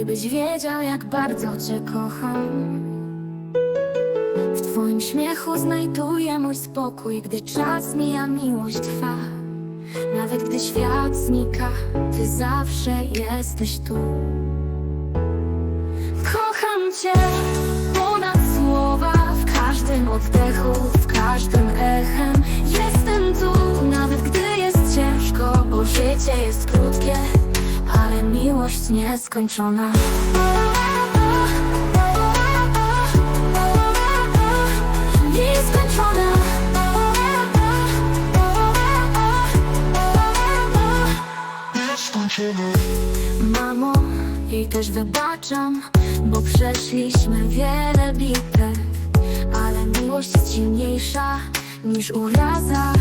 Gdybyś wiedział, jak bardzo Cię kocham. W Twoim śmiechu znajduję mój spokój, gdy czas mija, miłość trwa. Nawet gdy świat znika, Ty zawsze jesteś tu. Kocham Cię ponad słowa, w każdym oddechu, w każdym echem. Jestem tu, nawet gdy jest ciężko, bo życie jest ale miłość nieskończona. Nieskończona. Mamo, jej też wybaczam, bo przeszliśmy wiele bitew, ale miłość jest silniejsza niż uraza.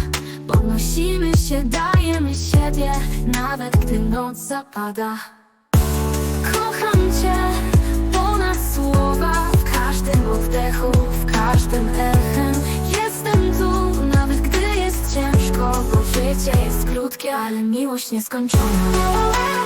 Podnosimy się, dajemy siebie, nawet gdy noc zapada. Kocham Cię ponad słowa, w każdym oddechu, w każdym echem. Jestem tu, nawet gdy jest ciężko, bo życie jest krótkie, ale miłość nieskończona.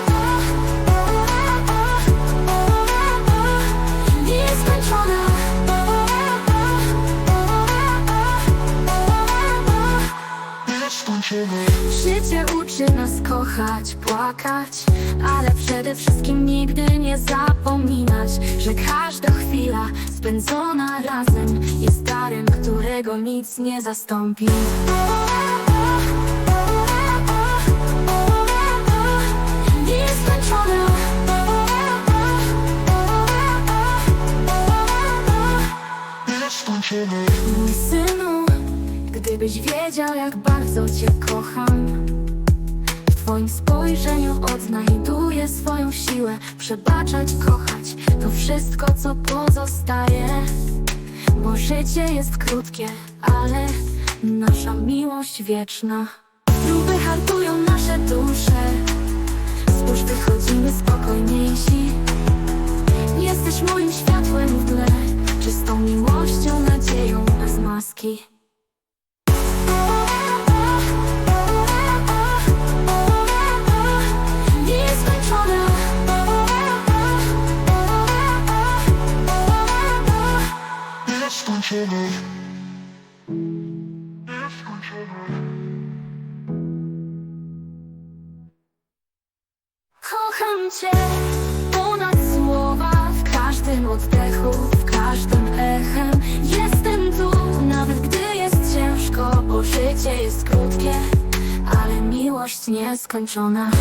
Życie uczy nas kochać, płakać, ale przede wszystkim nigdy nie zapominać, że każda chwila spędzona razem jest darem, którego nic nie zastąpi. Wiedział, jak bardzo Cię kocham. W Twoim spojrzeniu odnajduję swoją siłę. Przebaczać, kochać to wszystko, co pozostaje. Bo życie jest krótkie, ale nasza miłość wieczna. Próby hartują nasze dusze. Spójrz, wychodzimy spokojniejsi. Jesteś moim światłem w tle, czystą miłością, nadzieją bez maski. Kocham Cię ponad słowa, w każdym oddechu, w każdym echem. Jestem tu, nawet gdy jest ciężko, bo życie jest krótkie, ale miłość nieskończona.